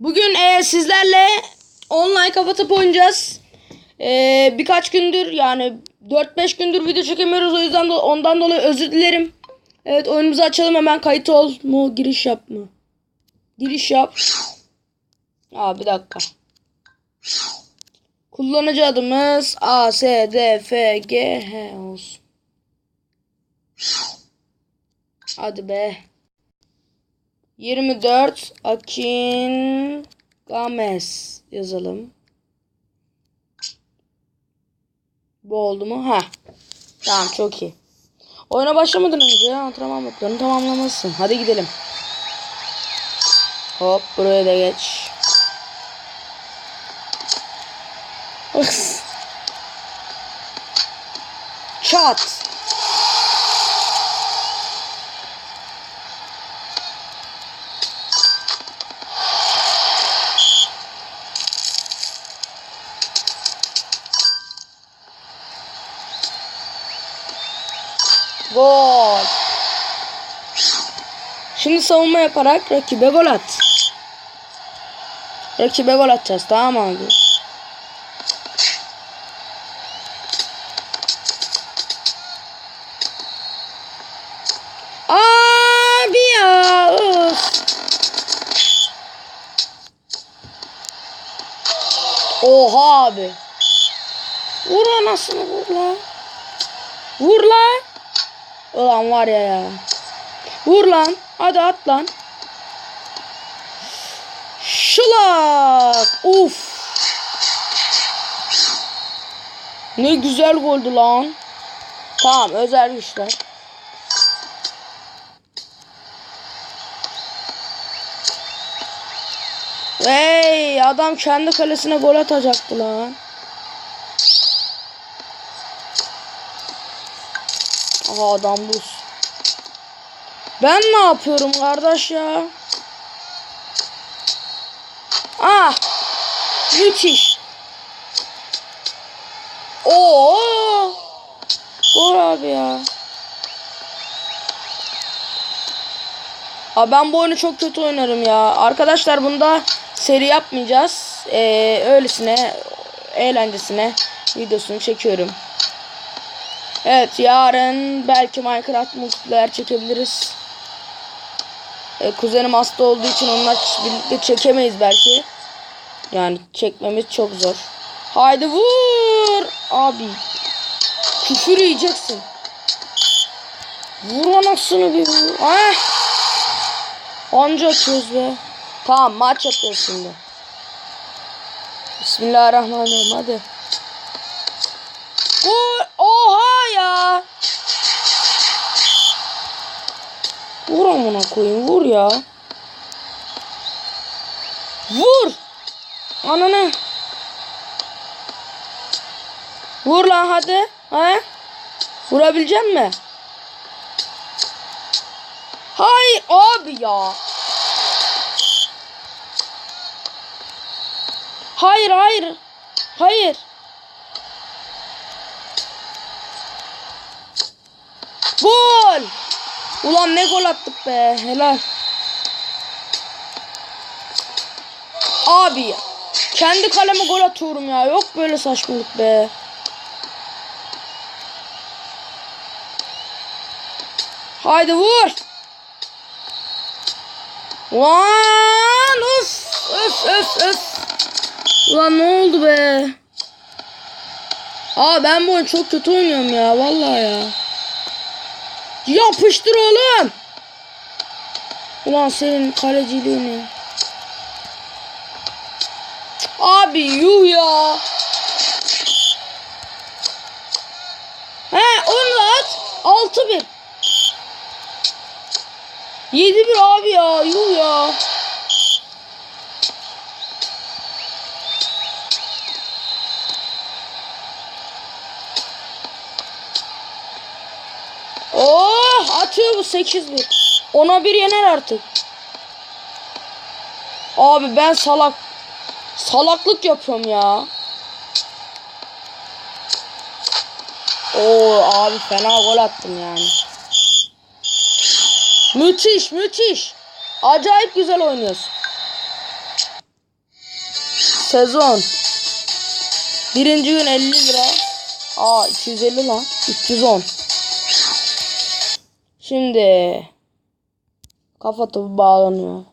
Bugün e, sizlerle online kapatıp oynayacağız. E, birkaç gündür yani 4-5 gündür video çekemiyoruz. O yüzden de ondan dolayı özür dilerim. Evet oyunumuzu açalım hemen kayıt ol mu giriş yap mı? Giriş yap. Aa bir dakika. Kullanıcı adımız A, S, D, F, G, H olsun. Hadi be. 24 Akin Games yazalım. Bu oldu mu? Ha. Tamam çok iyi. Oyuna başlamadan önce antrenman notlarını tamamlamasın. Hadi gidelim. Hop buraya da geç. Çat. Gol. Şimdi savunma yaparak rakibe gol at. Rakibe gol atacağız tamam abi? Abi ya. Öf. Oha abi. Vur anasını vur la. Vur la. Ulan var ya ya. Vur lan. Hadi at lan. Şılak. Uf. Ne güzel goldü lan. Tamam özel güçler. Hey adam kendi kalesine gol atacaktı lan. Aha adam buz. Ben ne yapıyorum kardeş ya? Ah! Müthiş. Oo! Gol abi ya. Abi ben bu oyunu çok kötü oynarım ya. Arkadaşlar bunda seri yapmayacağız. Ee, öylesine eğlencesine videosunu çekiyorum. Evet yarın belki Minecraft multiplayer çekebiliriz. Ee, kuzenim hasta olduğu için onlar birlikte çekemeyiz belki. Yani çekmemiz çok zor. Haydi vur. Abi. Küfür yiyeceksin. Vur anasını bir vur. Ah. Anca atıyoruz be. Tamam maç yapıyoruz şimdi. Bismillahirrahmanirrahim hadi. Vur. Oha ya. Vur amına koyayım vur ya. Vur. Ananı. Vur lan hadi. Ha? Vurabilecek mi? Hay abi ya. Hayır hayır. Hayır. Gol. Ulan ne gol attık be. Helal. Abi. Kendi kaleme gol atıyorum ya. Yok böyle saçmalık be. Haydi vur. Lan öf öf öf öf. Ulan ne oldu be? Aa ben bu oyunu çok kötü oynuyorum ya vallahi ya. Yapıştır oğlum. Ulan senin kaleciliğini. Abi yuh ya. He onu da at. 6-1. 7-1 abi ya. Yuh ya. Atıyor bu 8-1. Ona bir yener artık. Abi ben salak. Salaklık yapıyorum ya. Oo abi fena gol attım yani. Müthiş müthiş. Acayip güzel oynuyorsun. sezon. Birinci gün 50 lira. Aa 250 lan. 310. Şimdi kafa topu bağlanıyor.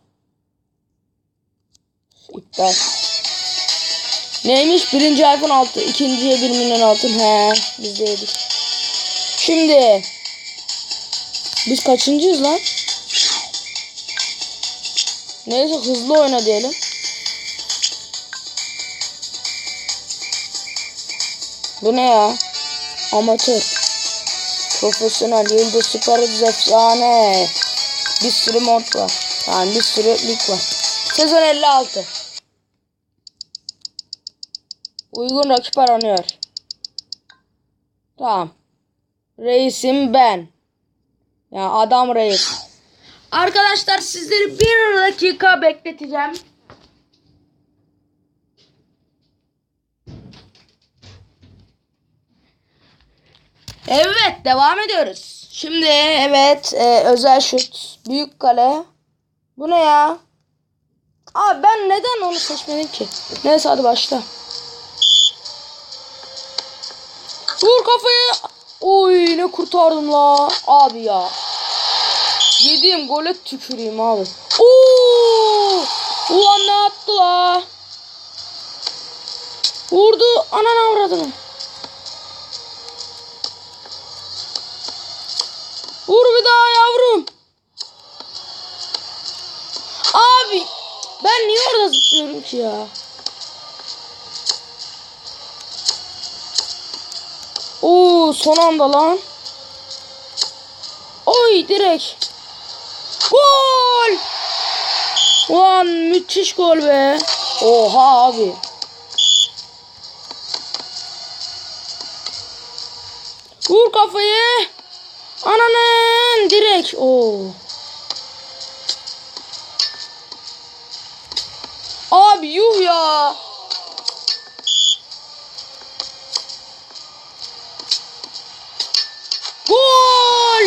İptal. Neymiş? Birinci iPhone 6. ikinciye 1 milyon altın. He biz de yedik. Şimdi biz kaçıncıyız lan? Neyse hızlı oyna diyelim. Bu ne ya? Amatör. Profesyonel, yıldız, süper, yıldız, efsane. Bir sürü mod var. Yani bir sürü lig var. Sezon 56. Uygun rakip aranıyor. Tamam. Reisim ben. Ya adam reis. Arkadaşlar sizleri bir dakika bekleteceğim. Evet devam ediyoruz. Şimdi evet e, özel şut. Büyük kale. Bu ne ya? Abi ben neden onu seçmedim ki? Neyse hadi başla. Vur kafayı. Oy ne kurtardım la. Abi ya. Yediğim gole tüküreyim abi. Oo! Ulan ne yaptı la? Vurdu. Anan avradını. Vur bir daha yavrum. Abi ben niye orada zıplıyorum ki ya? Oo son anda lan. Oy direkt. Gol! Ulan müthiş gol be. Oha abi. Vur kafayı. Ananın direkt. Oo. Abi yuh ya. Gol!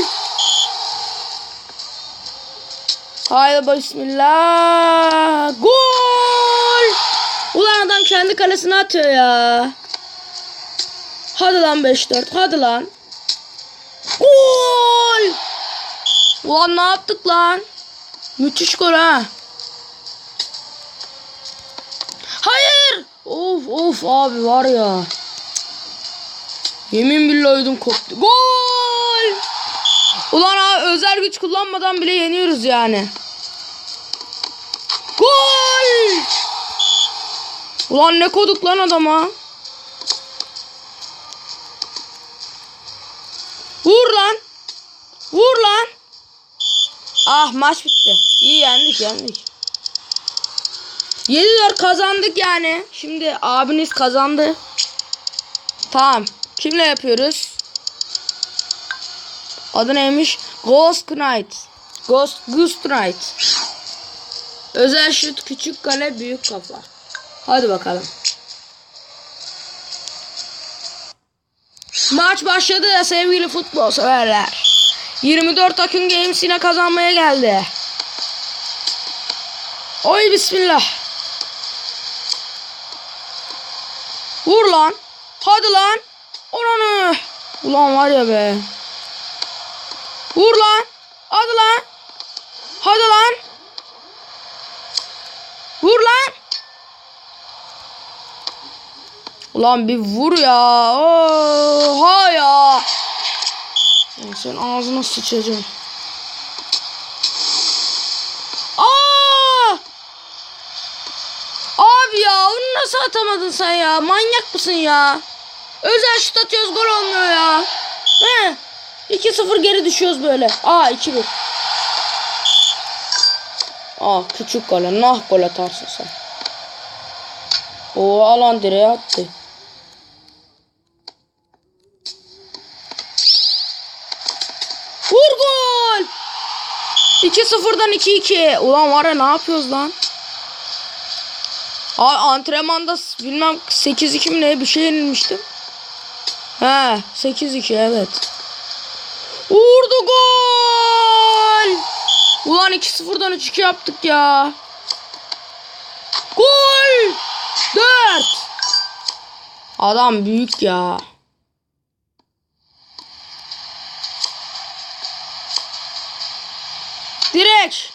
Haydi bismillah. Gol! Ulan adam kendi kalesine atıyor ya. Hadi lan 5-4. Hadi lan. Gol! Ulan ne yaptık lan? Müthiş gol ha. Hayır! Of of abi var ya. Yemin billahi ödüm koptu. Gol! Ulan abi özel güç kullanmadan bile yeniyoruz yani. Gol! Ulan ne koduk lan adama. Vur lan. Vur lan. Ah maç bitti. İyi yendik yendik. 7-4 kazandık yani. Şimdi abiniz kazandı. Tamam. Kimle yapıyoruz? Adı neymiş? Ghost Knight. Ghost Ghost Knight. Özel şut küçük kale büyük kafa. Hadi bakalım. Maç başladı sevgili futbol severler. 24 Akın Games yine kazanmaya geldi. Oy bismillah. Vur lan. Hadi lan. Oranı. Ulan var ya be. Vur lan. Hadi lan. Hadi lan. Vur lan. Ulan bir vur ya. Oha ya. Ben Sen ağzına sıçacağım. Aa! Abi ya onu nasıl atamadın sen ya? Manyak mısın ya? Özel şut atıyoruz gol olmuyor ya. He? 2-0 geri düşüyoruz böyle. Aa 2-1. Aa küçük gole. Nah gol atarsın sen. O alan direğe attı. Vur gol. 2-0'dan 2-2. Ulan var ya ne yapıyoruz lan? Ay antrenmanda bilmem 8-2 mi ne bir şey yenilmiştim. He 8-2 evet. Vurdu gol. Ulan 2-0'dan 3-2 yaptık ya. Gol. Adam büyük ya. Direkt.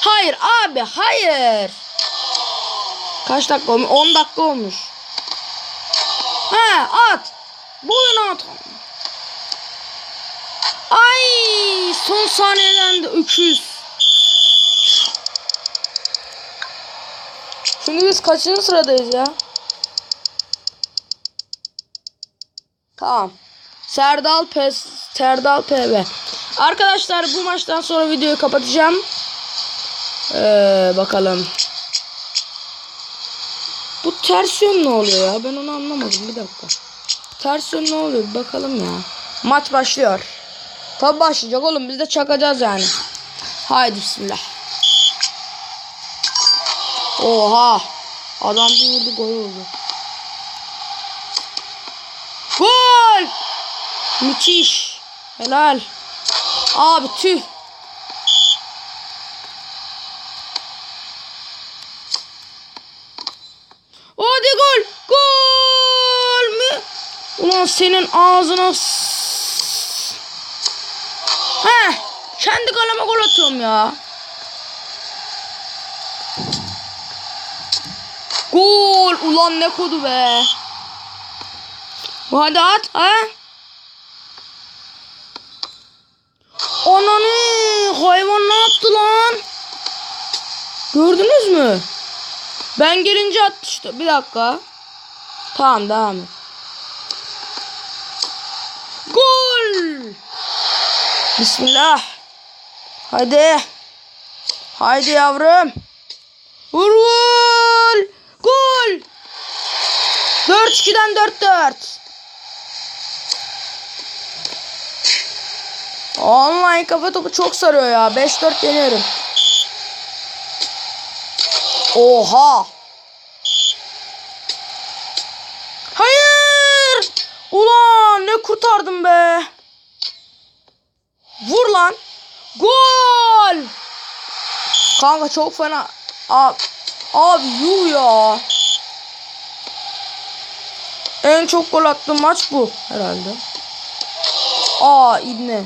Hayır abi hayır. Kaç dakika olmuş? 10 dakika olmuş. He at. Boyuna at. Ay son saniyeden de 300. Şimdi biz kaçıncı sıradayız ya? Tamam. Serdal Pes Serdal PB. Arkadaşlar bu maçtan sonra videoyu kapatacağım. Ee, bakalım. Bu ters yön ne oluyor ya? Ben onu anlamadım. Bir dakika. Ters yön ne oluyor? Bir bakalım ya. Maç başlıyor. Tabi başlayacak oğlum. Biz de çakacağız yani. Haydi bismillah. Oha. Adam bir vurdu gol oldu. Gol. Müthiş. Helal. Abi tüh. Hadi gol. Gol mü? Ulan senin ağzına Heh. Kendi kaleme gol atıyorum ya. Gol. Ulan ne kodu be. Hadi at. Ha? Ananı hayvan ne yaptı lan? Gördünüz mü? Ben gelince attı işte. Bir dakika. Tamam devam et. Gol. Bismillah. Hadi. Haydi yavrum. Vur vur. Gol. 4-2'den 4-4. Online kafa topu çok sarıyor ya. 5-4 yeniyorum. Oha. Hayır. Ulan ne kurtardım be. Vur lan. Gol. Kanka çok fena. Abi, abi yuh ya. En çok gol attığım maç bu herhalde. Aa ibne.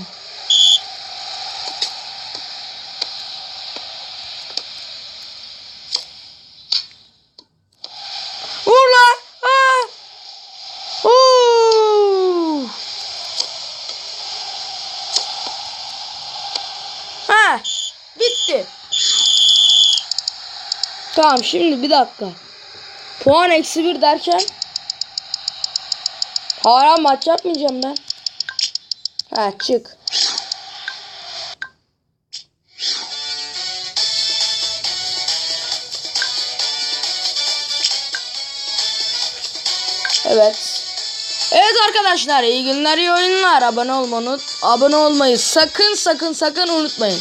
Vur lan. Aa. Oo. Ha, bitti. Tamam şimdi bir dakika. Puan eksi bir derken Hala maç yapmayacağım ben. Ha çık. Evet. Evet arkadaşlar iyi günler iyi oyunlar. Abone olmayı, abone olmayı sakın sakın sakın unutmayın.